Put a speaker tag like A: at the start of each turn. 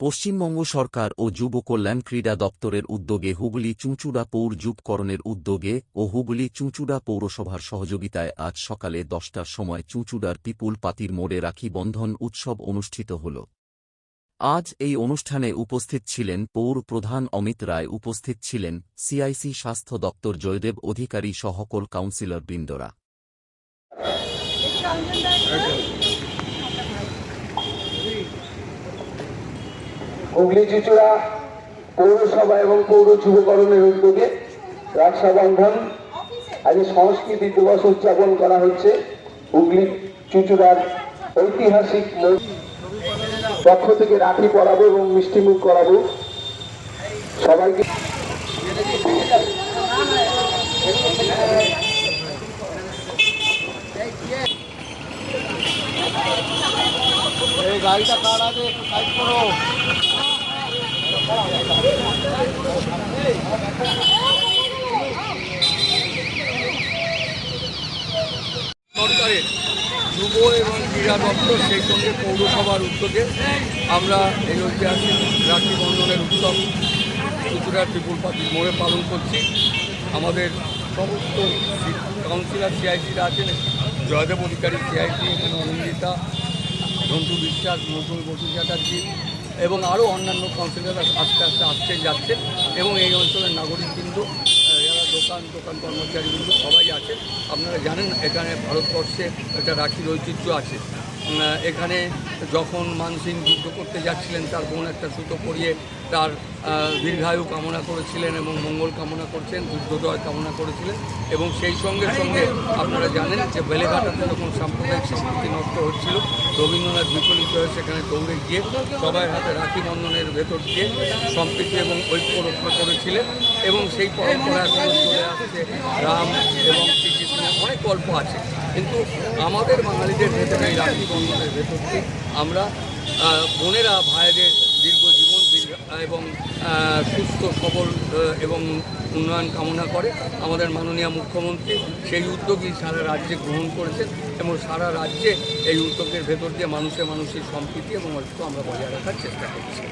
A: পশ্চিমবঙ্গ সরকার ও যুব কল্যাণ ক্রীড়া দপ্তরের উদ্যোগে হুগলি চুঁচুড়া পৌর যুবকরণের উদ্যোগে ও হুগলি চুঁচুড়া পৌরসভার সহযোগিতায় আজ সকালে দশটার সময় চুঁচুড়ার পিপুল পাতির মোড়ে রাখি বন্ধন উৎসব অনুষ্ঠিত হল। আজ এই অনুষ্ঠানে উপস্থিত ছিলেন পৌর প্রধান অমিত রায়, উপস্থিত ছিলেন সিআইসি স্বাস্থ্য দপ্তর জয়দেব অধিকারী সহকল কাউন্সিলর বৃন্দরা।
B: হুগলি চিচুড়া পৌরসভা এবং পৌর যুবকরণের উদ্যোগে রক্ষাবন্ধন আজ সংস্কৃতি দিবস উদযাপন করা হচ্ছে হুগলি চুচুড়ার ঐতিহাসিক পক্ষ থেকে রাখি পরাবো এবং মিষ্টিমুখ করাবো। সবাইকে
C: এই গাড়িটা কার আছে একটু সাইড করো। সরকারের যুব এবং ক্রীড়া দপ্তর, সেই সঙ্গে পৌরসভার উদ্যোগে আমরা এই ঐতিহাসিক রাখি বন্ধনের উৎসব চুচুড়ার ত্রিপুল পাতির মোড়ে পালন করছি। আমাদের সমস্ত কাউন্সিলর সিআইসিরা আছেন, জয়দেব অধিকারী সিআইসি এখানে অনিন্দিতা ধন্টু বিশ্বাস, মৌসুমী বসু চ্যাটার্জি এবং আরও অন্যান্য কাউন্সিলার আস্তে আস্তে আসছে যাচ্ছে এবং এই অঞ্চলের নাগরিক কিন্তু যারা দোকান দোকান কর্মচারী কিন্তু সবাই আছে আপনারা জানেন এখানে ভারতবর্ষে একটা রাখির ঐতিহ্য আছে। এখানে যখন মানসিং যুদ্ধ করতে যাচ্ছিলেন, তার বোন একটা সুতো পরিয়ে তার দীর্ঘায়ু কামনা করেছিলেন এবং মঙ্গল কামনা করছেন যুদ্ধদয় কামনা করেছিলেন এবং সেই সঙ্গে সঙ্গে আপনারা জানেন যে বেলেঘাটাতে যখন সাম্প্রদায়িক সম্প্রীতি নষ্ট হচ্ছিল, রবীন্দ্রনাথ বিচলিত হয়ে সেখানে দৌড়ে গিয়ে সবাই হাতে রাখি বন্ধনের ভেতর দিয়ে সম্প্রীতি এবং ঐক্য রক্ষা করেছিলেন এবং সেই পরম্পরা চলে আসছে। রাম এবং শ্রীকৃষ্ণের অনেক গল্প আছে। কিন্তু আমাদের বাঙালিদের ভেতরে এই রাখি বন্ধনের ভেতর দিয়ে আমরা বোনেরা, ভাইদের দীর্ঘ জীবন এবং সুস্থ, সবল এবং উন্নয়ন কামনা করে আমাদের মাননীয় মুখ্যমন্ত্রী সেই উদ্যোগই সারা রাজ্যে গ্রহণ করেছেন এবং সারা রাজ্যে এই উদ্যোগের ভেতর দিয়ে মানুষের মানুষের সম্প্রীতি এবং ঐক্য আমরা বজায় রাখার চেষ্টা করছি।